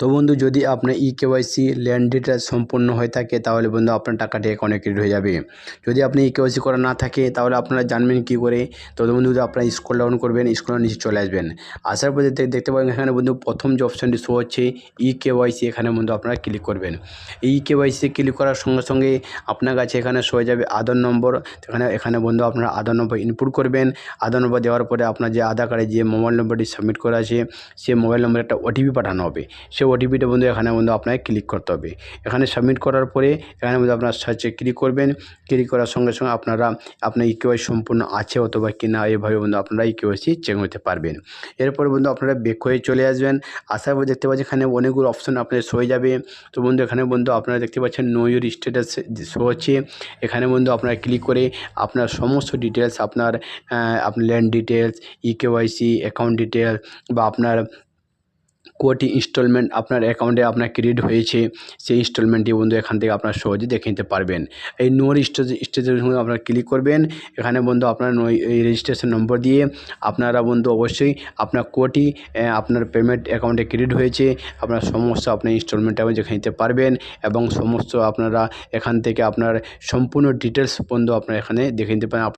তো বন্ধু, যদি আপনার ই কেওয়াইসি ল্যান্ড ডিটেলস সম্পূর্ণ হয়ে থাকে, তাহলে বন্ধু আপনার টাকাটি অ্যাকাউন্টে ক্রেডিট হয়ে যাবে। যদি আপনি ই কেওয়াইসি করা না থাকে, তাহলে আপনারা জানবেন কী করে? তো বন্ধু আপনারা স্ক্রল ডাউন করবেন স্ক্রলের নিচে চলে আসবেন। আসার পরে দেখতে পাবেন এখানে বন্ধু, প্রথম যে অপশানটি শো হচ্ছে ই কেওয়াইসি এখানে বন্ধু আপনারা ক্লিক করবেন। এই কেওয়াইসি ক্লিক করার সঙ্গে সঙ্গে আপনার কাছে এখানে শো হয়ে যাবে আধার নম্বর। এখানে এখানে বন্ধু আপনারা আধার নম্বর ইনপুট করবেন। আধার নম্বর দেওয়ার পরে আপনার যে আধার কার্ডে যে মোবাইল নম্বরটি সাবমিট করা আছে সেই মোবাইল নম্বরে একটা ওটিপি পাঠানো হবে। সেই ওটিপিটা বন্ধু, এখানে বন্ধু আপনাকে ক্লিক করতে হবে। এখানে সাবমিট করার পরে এখানে বন্ধু আপনার সার্চে ক্লিক করবেন। ক্লিক করার সঙ্গে সঙ্গে আপনারা, আপনার ইকেওয়াইসি সম্পূর্ণ আছে অথবা কি না এভাবে বন্ধু আপনারা ইকেওয়াইসি চেক করতে পারবেন। এরপরে বন্ধু আপনারা বেক হয়ে চলে আসবেন। আসার পর দেখতে পাচ্ছেন এখানে অনেকগুলো অপশন আপনাদের শো যাবে। তো বন্ধু এখানে বন্ধু আপনারা দেখতে পাচ্ছেন নো ইউর স্ট্যাটাস শো হচ্ছে। এখানে বন্ধু আপনারা ক্লিক করে আপনার সমস্ত ডিটেলস আপনার আপনার land details e KYC account details বা আপনার কোটি ইনস্টলমেন্ট আপনার অ্যাকাউন্টে আপনার ক্রেডিট হয়েছে, সেই ইনস্টলমেন্টটি বন্ধু এখান থেকে আপনার সহজে দেখে নিতে পারবেন। এই নোর স্টেশন আপনার ক্লিক করবেন, এখানে বন্ধু আপনার নো- এই রেজিস্ট্রেশন নম্বর দিয়ে আপনারা বন্ধু অবশ্যই আপনার কোটি আপনার পেমেন্ট অ্যাকাউন্টে ক্রেডিট হয়েছে, আপনার সমস্ত আপনার ইনস্টলমেন্ট এবং দেখে নিতে পারবেন এবং সমস্ত আপনারা এখান থেকে আপনার সম্পূর্ণ ডিটেলস বন্ধু আপনারা এখানে দেখে নিতে পারেন।